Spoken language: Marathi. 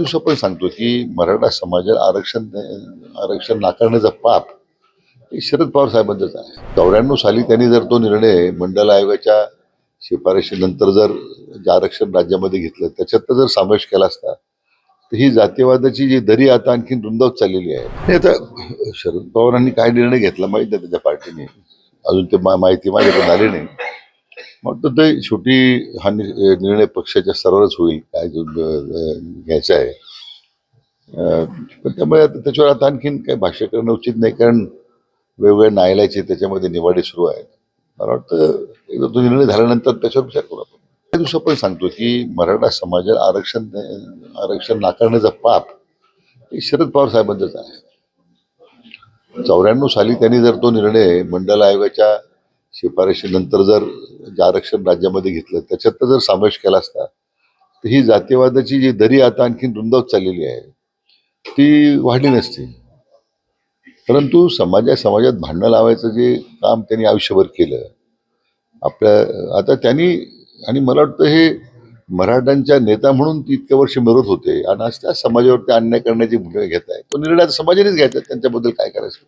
दिवसापर्यंत सांगतो की मराठा समाजाला आरक्षण आरक्षण नाकारण्याचा पाप हे शरद पवार साहेबांचंच आहे. चौऱ्याण्णव साली त्यांनी जर तो निर्णय मंडल आयोगाच्या शिफारशीनंतर जर जे आरक्षण राज्यामध्ये घेतलं त्याच्यात जर समावेश केला असता तर ही जातीवादाची जी दरी आता आणखी रुंदावत चाललेली आहे. आता शरद पवारांनी काय निर्णय घेतला माहीत नाही त्याच्या पार्टीने. अजून ते माहिती माझ्याकडे आली नाही. वाटतं ते शेवटी हा निर्णय पक्षाच्या स्तरावरच होईल काय घ्यायचा आहे. पण त्यामुळे आता त्याच्यावर आता आणखीन काही भाष्य करणं उचित नाही कारण वेगवेगळ्या न्यायालयाचे त्याच्यामध्ये निवाडे सुरू आहेत. मला वाटतं एकदा तो निर्णय झाल्यानंतर त्याच्यावर विचार करू आपण. त्या दिवसापर्यंत सांगतो की मराठा समाजाला आरक्षण आरक्षण नाकारण्याचा पाप हे शरद पवार साहेबांचंच आहे. चौऱ्याण्णव साली त्यांनी जर तो निर्णय मंडल आयोगाच्या शिफारशीनंतर जर जे आरक्षण राज्यामध्ये घेतलं त्याच्यात जर समावेश केला असता तर ही जातीयवादाची जी दरी आता आणखीन रुंदावत चाललेली आहे ती वाढली नसती. परंतु समाजा समाजात भांडणं लावायचं जे काम त्यांनी आयुष्यभर केलं आपल्या आता त्यांनी आणि मला वाटतं हे मराठ्यांच्या नेता म्हणून ती इतक्या वर्ष मिळत होते आणि आज त्या समाजावरती अन्याय करण्याची भूमिका घेत आहे. तो निर्णय समाजानेच घ्यायचा त्यांच्याबद्दल काय करायचं?